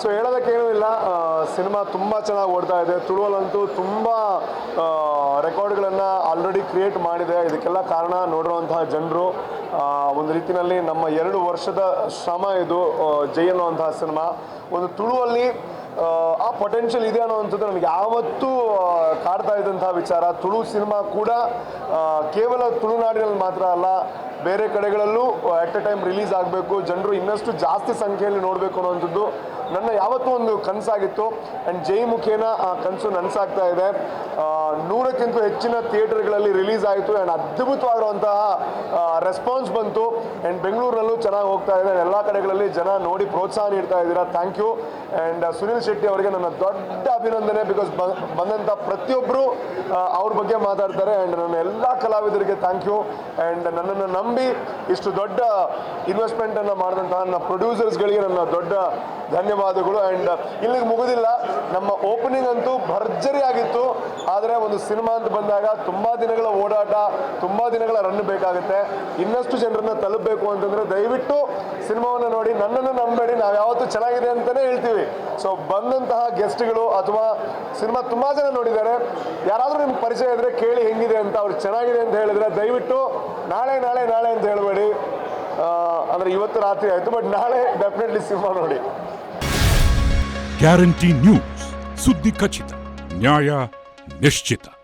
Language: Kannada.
ಸೊ ಹೇಳೋದಕ್ಕೆ ಏನೂ ಇಲ್ಲ. ಸಿನಿಮಾ ತುಂಬ ಚೆನ್ನಾಗಿ ಓಡ್ತಾ ಇದೆ. ತುಳುವಲ್ಲಂತೂ ತುಂಬ ರೆಕಾರ್ಡ್ಗಳನ್ನು ಆಲ್ರೆಡಿ ಕ್ರಿಯೇಟ್ ಮಾಡಿದೆ. ಇದಕ್ಕೆಲ್ಲ ಕಾರಣ ನೋಡಿರುವಂತಹ ಜನರು. ಒಂದು ರೀತಿಯಲ್ಲಿ ನಮ್ಮ ಎರಡು ವರ್ಷದ ಶ್ರಮ ಇದು ಜೈ ಅನ್ನುವಂತಹ ಸಿನಿಮಾ. ಒಂದು ತುಳುವಲ್ಲಿ ಆ, ಪೊಟೆನ್ಷಿಯಲ್ ಇದೆ ಅನ್ನೋವಂಥದ್ದು ನಮಗೆ ಯಾವತ್ತೂ ಕಾಡ್ತಾ ಇದ್ದಂತಹ ವಿಚಾರ. ತುಳು ಸಿನಿಮಾ ಕೂಡ ಕೇವಲ ತುಳುನಾಡಿನಲ್ಲಿ ಮಾತ್ರ ಅಲ್ಲ ಬೇರೆ ಕಡೆಗಳಲ್ಲೂ ಅಟ್ ಎ ಟೈಮ್ ರಿಲೀಸ್ ಆಗಬೇಕು, ಜನರು ಇನ್ನಷ್ಟು ಜಾಸ್ತಿ ಸಂಖ್ಯೆಯಲ್ಲಿ ನೋಡಬೇಕು ಅನ್ನೋವಂಥದ್ದು ನನ್ನ ಯಾವತ್ತೂ ಒಂದು ಕನಸಾಗಿತ್ತು. ಆ್ಯಂಡ್ ಜೈ ಮುಖೇನ, ಆ, ಕನಸು ನನಸಾಗ್ತಾ ಇದೆ. ನೂರಕ್ಕಿಂತ ಹೆಚ್ಚಿನ ಥಿಯೇಟರ್ಗಳಲ್ಲಿ ರಿಲೀಸ್ ಆಯಿತು. ಆ್ಯಂಡ್ ಅದ್ಭುತವಾಗಿರುವಂತಹ ರೆಸ್ಪಾನ್ಸ್ ಬಂತು ಆ್ಯಂಡ್ ಬೆಂಗಳೂರಲ್ಲೂ ಚೆನ್ನಾಗಿ ಹೋಗ್ತಾ ಇದೆ. ಎಲ್ಲ ಕಡೆಗಳಲ್ಲಿ ಜನ ನೋಡಿ ಪ್ರೋತ್ಸಾಹ ನೀಡ್ತಾ ಇದ್ದೀರಾ. Thank you and Sunil Shetty ಅವರಿಗೆ ನನ್ನ ದೊಡ್ಡ ಅಭಿನಂದನೆ ಬಿಕಾಸ್ ಬಂದಂಥ ಪ್ರತಿಯೊಬ್ಬರು ಅವ್ರ ಬಗ್ಗೆ ಮಾತಾಡ್ತಾರೆ. ಆ್ಯಂಡ್ ನನ್ನ ಎಲ್ಲ ಕಲಾವಿದರಿಗೆ ಥ್ಯಾಂಕ್ ಯು ಆ್ಯಂಡ್ ನನ್ನನ್ನು ನಂಬಿ ಇಷ್ಟು ದೊಡ್ಡ ಇನ್ವೆಸ್ಟ್ಮೆಂಟನ್ನು ಮಾಡಿದಂತಹ ನನ್ನ ಪ್ರೊಡ್ಯೂಸರ್ಸ್ಗಳಿಗೆ ನನ್ನ ದೊಡ್ಡ ಧನ್ಯವಾದಗಳು. ಆ್ಯಂಡ್ ಇಲ್ಲಿಗೆ ಮುಗಿದಿಲ್ಲ. ನಮ್ಮ ಓಪನಿಂಗ್ ಅಂತೂ ಭರ್ಜರಿ ಆಗಿತ್ತು ಆದರೆ ಒಂದು ಸಿನಿಮಾ ಅಂತ ಬಂದಾಗ ತುಂಬ ದಿನಗಳ ಓಡಾಟ, ತುಂಬ ದಿನಗಳ ರನ್ ಬೇಕಾಗುತ್ತೆ. ಇನ್ನಷ್ಟು ಜನರನ್ನ ತಲುಪಬೇಕು ಅಂತಂದರೆ ದಯವಿಟ್ಟು ಸಿನಿಮಾವನ್ನು ನೋಡಿ, ನನ್ನನ್ನು ನಂಬೇಡಿ, ನಾವು ಯಾವತ್ತು ಚೆನ್ನಾಗಿದೆ ಅಂತಲೇ ಹೇಳ್ತೀವಿ. ಸೊ ಬಂದಂತಹ ಗೆಸ್ಟ್ಗಳು ಅಥವಾ ಸಿನಿಮಾ ತುಂಬ ಜನ ನೋಡಿದ್ದಾರೆ. ಯಾರಾದರೂ ನಿಮ್ಗೆ ಪರಿಚಯ ಇದ್ದರೆ ಕೇಳಿ ಹೆಂಗಿದೆ ಅಂತ ಅವ್ರು ಚೆನ್ನಾಗಿದೆ ಅಂತ ಹೇಳಿದ್ರೆ ದಯವಿಟ್ಟು ನಾಳೆ ನಾಳೆ ನಾಳೆ ಅಂತ ಹೇಳಬೇಡಿ. ಅಂದರೆ ಇವತ್ತು ರಾತ್ರಿ ಆಯಿತು ಬಟ್ ನಾಳೆ ಡೆಫಿನೆಟ್ಲಿ ಸಿನಿಮಾ ನೋಡಿ. ಗ್ಯಾರಂಟಿ ನ್ಯೂಸ್ ಸುದ್ದಿ ಖಚಿತ ನ್ಯಾಯ Mesquita.